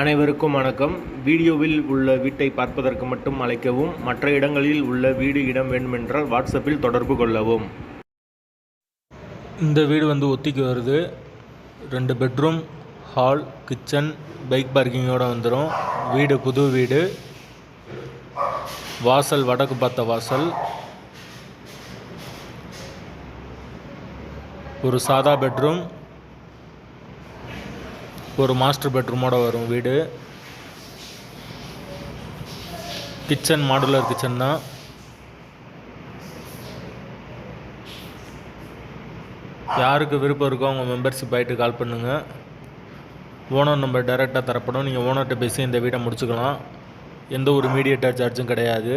அனைவருக்கும் வணக்கம். வீடியோவில் உள்ள வீட்டை பார்ப்பதற்கு மட்டும் அழைக்கவும் மற்ற இடங்களில் உள்ள வீடு இடம் வேண்டுமென்றால் வாட்ஸ்அப்பில் தொடர்பு கொள்ளவும். இந்த வீடு வந்து ஒத்திக்கு வருது. ரெண்டு பெட்ரூம் ஹால் கிச்சன் பைக் பார்க்கிங்கோடு வந்துடும் வீடு புது வீடு. வாசல் வடக்கு பார்த்த வாசல். ஒரு சாதா பெட்ரூம் ஒரு மாஸ்டர் பெட்ரூமோட வரும் வீடு. கிச்சன் மாடுலர் கிச்சன் தான். யாருக்கு விருப்பம் இருக்கோ அவங்க மெம்பர்ஷிப் ஆகிட்டு கால் பண்ணுங்கள் ஓனர் நம்பர் டைரெக்டாக தரப்படும். நீங்கள் ஓனர்கிட்ட பேசி இந்த வீடை முடிச்சுக்கலாம். எந்த ஒரு மீடியேட்டர் சார்ஜும் கிடையாது.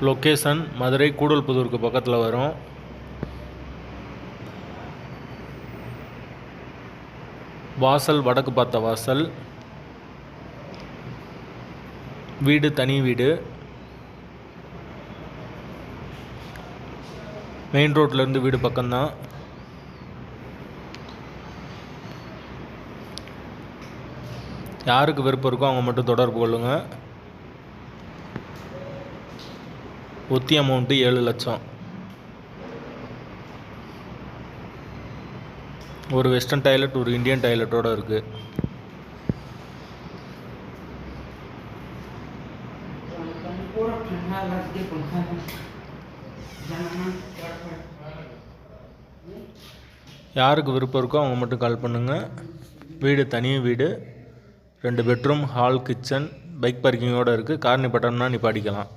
லொக்கேஷன் மதுரை கூடல்புதூருக்கு பக்கத்தில் வரும். வாசல் வடக்கு பார்த்த வாசல். வீடு தனி வீடு. மெயின் ரோட்லேருந்து வீடு பக்கம்தான். யாருக்கு விருப்பம் இருக்கோ அவங்க மட்டும் தொடர்பு கொள்ளுங்கள் ஒத்தி அமௌண்ட்டு ஏழு லட்சம். ஒரு வெஸ்டர்ன் டாய்லெட் ஒரு இந்தியன் டாய்லெட்டோடு இருக்குது யாருக்கு விருப்பம் இருக்கோ அவங்க மட்டும் கால் பண்ணுங்கள் வீடு தனி வீடு. ரெண்டு பெட்ரூம் ஹால் கிச்சன் பைக் பார்க்கிங்கோடு இருக்குது கார் நிப்பாட்டம்னா நிப்பாட்டிக்கலாம்.